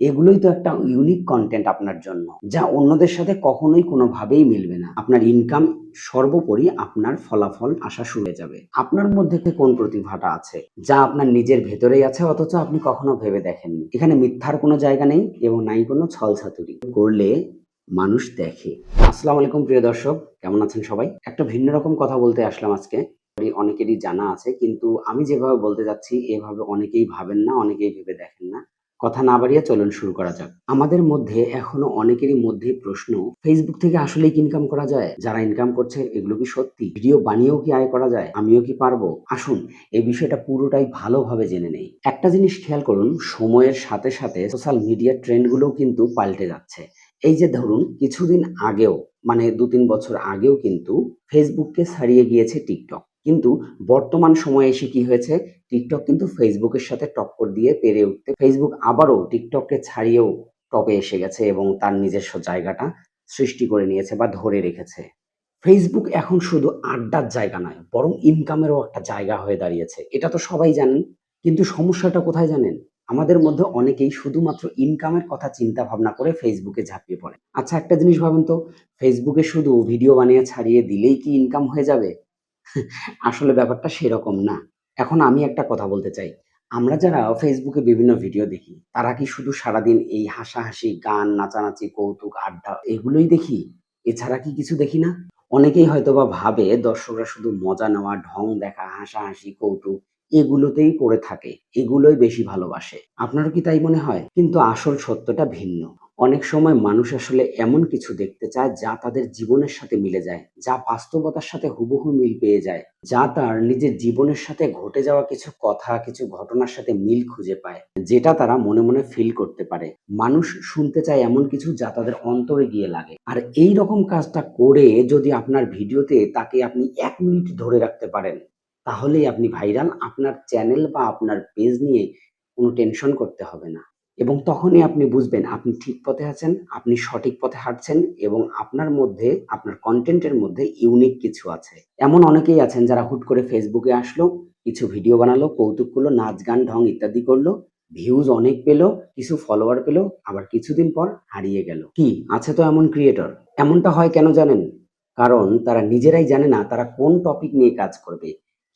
এগুলোই তো একটা ইউনিক কন্টেন্ট আপনার জন্য, যা অন্যদের সাথে কখনোই কোনোভাবেই মিলবে না। আপনার ইনকাম সর্বোপরি আপনার ফলাফল আসা শুরু হয়ে যাবে। আপনার মধ্যে কোন প্রতিভাটা আছে, যা আপনার নিজের ভেতরেই আছে, অথচ আপনি কখনো ভেবে দেখেননি? এখানে মিথ্যার কোনো জায়গা নেই এবং নাই কোনো ছল ছাতুরি করলে মানুষ দেখে। আসসালামু আলাইকুম, প্রিয় দর্শক, কেমন আছেন সবাই? একটা ভিন্ন রকম কথা বলতে আসলাম আজকে। অনেকেরই জানা আছে, কিন্তু আমি যেভাবে বলতে যাচ্ছি, এভাবে অনেকেই ভাবেন না, অনেকেই ভেবে দেখেন না। কথা না বাড়িয়ে চলুন শুরু করা যাক। আমাদের মধ্যে এখনও অনেকেরই মধ্যে প্রশ্ন ফেসবুক থেকে আসলেই কি ইনকাম করা যায়? যারা ইনকাম করছে, এগুলো কি সত্যি? ভিডিও বানিয়েও কি আয় করা যায়? আমিও কি পারব? আসুন, এই বিষয়টা পুরোটাই ভালোভাবে জেনে নেই। একটা জিনিস খেয়াল করুন, সময়ের সাথে সাথে সোশ্যাল মিডিয়ার ট্রেন্ডগুলোও কিন্তু পাল্টে যাচ্ছে। এই যে ধরুন, কিছুদিন আগেও মানে দু তিন বছর আগেও কিন্তু ফেসবুককে ছাড়িয়ে গিয়েছে টিকটক কিন্তু বর্তমান সময়ে এসে কি হয়েছে? টিকটক কিন্তু ফেসবুকের সাথে টক্কর দিয়ে পেরে উঠতে ফেসবুক আবারও টিকটককে ছাড়িয়েও টপে এসে গেছে এবং তার নিজস্ব জায়গাটা সৃষ্টি করে নিয়েছে বা ধরে রেখেছে। ফেসবুক এখন শুধু আড্ডার জায়গা নয়, বরং ইনকামেরও একটা জায়গা হয়ে দাঁড়িয়েছে। এটা তো সবাই জানেন, কিন্তু সমস্যাটা কোথায় জানেন? আমাদের মধ্যে অনেকেই শুধুমাত্র ইনকামের কথা চিন্তা ভাবনা করে ফেসবুকে ঝাঁপিয়ে পড়ে। আচ্ছা একটা জিনিস ভাবেন তো ফেসবুকে শুধু ভিডিও বানিয়ে ছাড়িয়ে দিলেই কি ইনকাম হয়ে যাবে? আসলে ব্যাপারটা সেরকম না। এখন আমি একটা কথা বলতে চাই। আমরা যারা ফেসবুকে বিভিন্ন ভিডিও দেখি, তারা কি শুধু সারাদিন এই হাসাহাসি, গান, নাচানাচি, কৌতুক, আড্ডা এগুলোই দেখি? এছাড়া কি কিছু দেখি না? অনেকেই হয়তোবা ভাবে দর্শকরা শুধু মজা নেওয়া, ঢং দেখা, হাসাহাসি, কৌতুক এগুলোতেই পড়ে থাকে, এগুলোই বেশি ভালোবাসে। আপনারও কি তাই মনে হয়? কিন্তু আসল সত্যটা ভিন্ন। অনেক সময় মানুষ আসলে এমন কিছু দেখতে চায় যা তাদের জীবনের সাথে মিলে যায়, যা বাস্তবতার সাথে হুবহু মিল পেয়ে যায়, যা তার নিজের জীবনের সাথে ঘটে যাওয়া কিছু কথা, কিছু ঘটনার সাথে মিল খুঁজে পায়, যেটা তারা মনে মনে ফিল করতে পারে। মানুষ শুনতে চায় এমন কিছু যা তাদের অন্তরে গিয়ে লাগে। আর এই রকম কাজটা করে যদি আপনার ভিডিওতে তাকে আপনি এক মিনিট ধরে রাখতে পারেন, তাহলেই আপনি ভাইরাল, আপনার চ্যানেল বা আপনার পেজ নিয়ে কোনো টেনশন করতে হবে না। এবং তখনই আপনি বুঝবেন আপনি ঠিক পথে আছেন, আপনি সঠিক পথে হাঁটছেন এবং আপনার মধ্যে, আপনার কন্টেন্টের মধ্যে ইউনিক কিছু আছে। এমন অনেকেই আছেন যারা হুট করে ফেসবুকে আসলো, কিছু ভিডিও বানালো, কৌতুক করল, নাচ গান, ঢং ইত্যাদি করল ভিউজ অনেক পেল, কিছু ফলোয়ার পেল, আবার কিছুদিন পর হারিয়ে গেল। কি? আছে তো এমন ক্রিয়েটর এমনটা হয় কেন জানেন? কারণ তারা নিজেরাই জানে না তারা কোন টপিক নিয়ে কাজ করবে,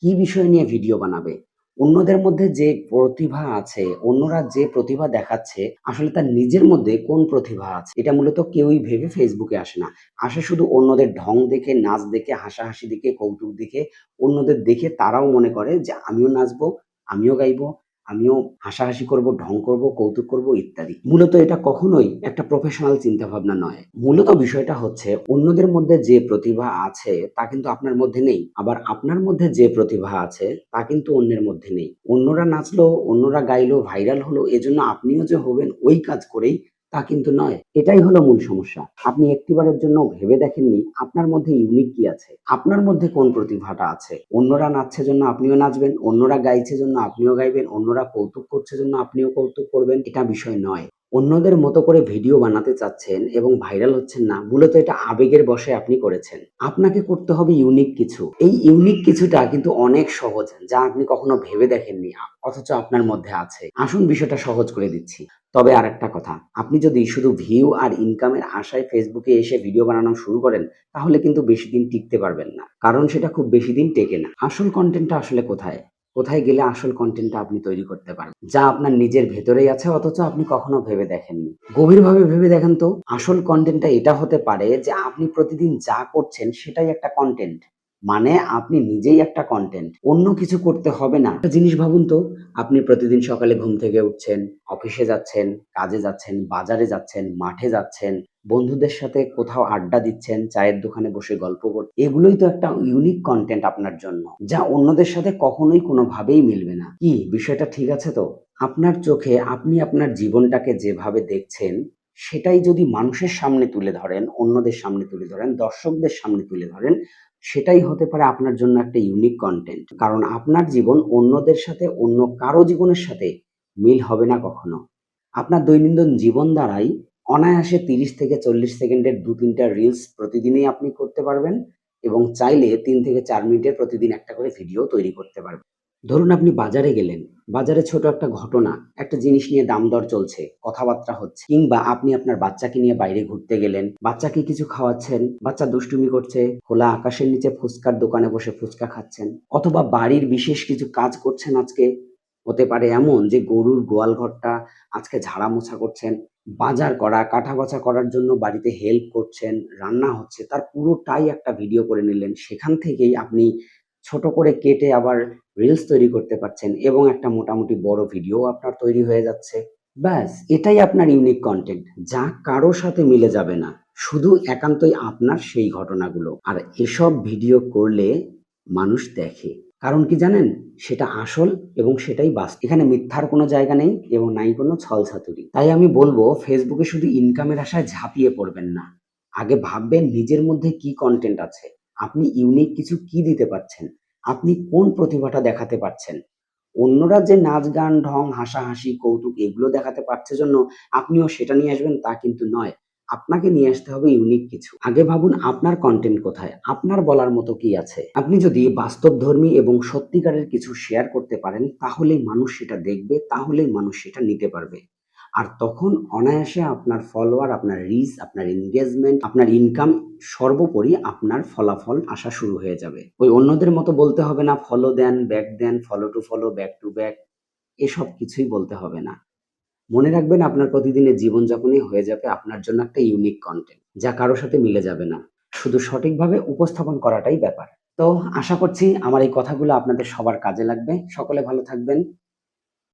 কি বিষয় নিয়ে ভিডিও বানাবে অন্যদের মধ্যে যে প্রতিভা আছে, অন্যরা যে প্রতিভা দেখাচ্ছে, আসলে তার নিজের মধ্যে কোন প্রতিভা আছে? এটা মূলত কেউই ভেবে ফেসবুকে আসে না। আসে শুধু অন্যদের ঢং দেখে, নাচ দেখে, হাসাহাসি দেখে, কৌতুক দেখে, অন্যদের দেখে তারাও মনে করে যে, আমিও নাচবো, আমিও গাইবো। আমিও হাসাহাসি করব, ঢং করব, কৌতুক করব ইত্যাদি। মূলত এটা কখনোই একটা প্রফেশনাল চিন্তা ভাবনা নয়। মূলত বিষয়টা হচ্ছে অন্যদের মধ্যে যে প্রতিভা আছে তা কিন্তু আপনার মধ্যে নেই। আবার আপনার মধ্যে যে প্রতিভা আছে তা কিন্তু অন্যের মধ্যে নেই। অন্যরা নাচলো, অন্যরা গাইলো ভাইরাল হলো, এজন্য আপনিও যে হবেন ওই কাজ করেই তা কিন্তু নয়। এটাই হলো মূল সমস্যা। আপনি একটিবারের জন্য ভেবে দেখেননি আপনার মধ্যে ইউনিক কি আছে? আপনার মধ্যে কোন প্রতিভাটা আছে? অন্যরা নাচছে জন্য আপনিও নাচবেন, অন্যরা গাইছে জন্য আপনিও গাইবেন, অন্যরা কৌতুক করছে জন্য আপনিও কৌতুক করবেন, এটা বিষয় নয়। অন্যদের মতো করে ভিডিও বানাতে চাচ্ছেন এবং ভাইরাল হচ্ছেন না, মূলত এটা আবেগের বসে আপনি করেছেন। আপনাকে করতে হবে ইউনিক কিছু। এই ইউনিক কিছুটা কিন্তু অনেক সহজ, যা আপনি কখনো ভেবে দেখেননি, অথচ আপনার মধ্যে আছে। আসুন বিষয়টা সহজ করে দিচ্ছি। তবে আর একটা কথা, আপনি যদি শুধু ভিউ আর ইনকামের আশায় ফেসবুকে এসে ভিডিও বানানো শুরু করেন, তাহলে কিন্তু বেশি দিন টিকতে পারবেন না, কারণ সেটা খুব বেশি দিন টেকে না। আসল কন্টেন্টটা আসলে কোথায়? কোথায় গেলে আসল কন্টেন্টটা আপনি তৈরি করতে পারবেন যা আপনার নিজের ভেতরেই আছে, অথচ আপনি কখনো ভেবে দেখেননি। গভীরভাবে ভেবে দেখেন তো, আসল কন্টেন্টটা এটা হতে পারে যে আপনি প্রতিদিন যা করছেন সেটাই একটা কন্টেন্ট মানে আপনি নিজেই একটা কন্টেন্ট অন্য কিছু করতে হবে না। একটা জিনিস ভাবুন তো, আপনি প্রতিদিন সকালে ঘুম থেকে উঠছেন অফিসে যাচ্ছেন, কাজে যাচ্ছেন, বাজারে যাচ্ছেন, মাঠে যাচ্ছেন, বন্ধুদের সাথে কোথাও আড্ডা দিচ্ছেন, চায়ের দোকানে বসে গল্প করতে এগুলোই তো একটা ইউনিক কন্টেন্ট আপনার জন্য, যা অন্যদের সাথে কখনোই কোনোভাবেই মিলবে না। কি, বিষয়টা ঠিক আছে তো? আপনার চোখে আপনি আপনার জীবনটাকে যেভাবে দেখছেন, সেটাই যদি মানুষের সামনে তুলে ধরেন, অন্যদের সামনে তুলে ধরেন, দর্শকদের সামনে তুলে ধরেন সেটাই হতে পারে আপনার জন্য একটা ইউনিক কন্টেন্ট কারণ আপনার জীবন অন্যদের সাথে, অন্য কারও জীবনের সাথে মিল হবে না কখনো। আপনার দৈনন্দিন জীবন দ্বারাই অনায়াসে তিরিশ থেকে চল্লিশ সেকেন্ডের দু তিনটা রিলস প্রতিদিনই আপনি করতে পারবেন এবং চাইলে তিন থেকে চার মিনিটের প্রতিদিন একটা করে ভিডিও তৈরি করতে পারবেন। ধরুন আপনি বাজারে গেলেন, বাজারে ছোট একটা ঘটনা, একটা জিনিস নিয়ে দাম দর চলছে, কথাবার্তা হচ্ছে। কিংবা আপনি আপনার বাচ্চাকে নিয়ে বাইরে ঘুরতে গেলেন, বাচ্চাকে কিছু খাওয়াচ্ছেন, বাচ্চা দুষ্টুমি করছে, খোলা আকাশের নিচে ফুচকার দোকানে বসে ফুচকা খাচ্ছেন, অথবা বাড়ির বিশেষ কিছু কাজ করছেন আজকে। হতে পারে এমন যে গরুর গোয়াল ঘরটা আজকে ঝাড়া মোছা করছেন, বাজার করা, কাটা বাছা করার জন্য বাড়িতে হেল্প করছেন, রান্না হচ্ছে, তার পুরোটাই একটা ভিডিও করে নিলেন। সেখান থেকেই আপনি ছোট করে কেটে আবার রিলস তৈরি করতে পারছেন এবং একটা মোটামুটি বড় ভিডিও আপনার তৈরি হয়ে যাচ্ছে। ব্যাস, এটাই আপনার ইউনিক কন্টেন্ট যা কারও সাথে মিলে যাবে না। শুধু একান্তই আপনার সেই ঘটনাগুলো। আর এসব ভিডিও করলে মানুষ দেখে। কারণ কি জানেন? সেটা আসল এবং সেটাই বাস্তব। এখানে মিথ্যার কোনো জায়গা নেই এবং নাই কোনো ছলছাতুরি। তাই আমি বলব ফেসবুকে শুধু ইনকামের আশায় ঝাঁপিয়ে পড়বেন না। আগে ভাববেন নিজের মধ্যে কি কন্টেন্ট আছে। আপনি ইউনিক কিছু কি দিতে পারছেন? আপনি কোন প্রতিভাটা দেখাতে পারছেন? অন্যরা যে নাচ গান, ঢং, হাসাহাসি, কৌতুক এগুলো দেখাতে পারছে জন্য আপনিও সেটা নিয়ে আসবেন তা কিন্তু নয়। আপনাকে নিয়ে আসতে হবে ইউনিক কিছু। আগে ভাবুন আপনার কন্টেন্ট কোথায়? আপনার বলার মতো কি আছে? আপনি যদি বাস্তবধর্মী এবং সত্যিকারের কিছু শেয়ার করতে পারেন, তাহলেই মানুষ সেটা দেখবে, তাহলেই মানুষ সেটা নিতে পারবে। আর তখন অনায়াসে আপনার ফলোয়ার আপনার রিচ আপনার এনগেজমেন্ট আপনার ইনকাম সর্বোপরি আপনার ফলাফল আসা শুরু হয়ে যাবে। ওই অন্যদের মতো বলতে হবে না ফলো দেন back then follow to follow back to back এসব কিছুই বলতে হবে না। মনে রাখবেন আপনার প্রতিদিনের জীবনযাপনে হয়ে যাবে আপনার জন্য একটা ইউনিক কন্টেন্ট যা কারোর সাথে মিলে যাবে না। শুধু সঠিকভাবে উপস্থাপন করাটাই ব্যাপার। তো আশা করছি আমার এই কথাগুলো আপনাদের সবার কাজে লাগবে। সকলে ভালো থাকবেন।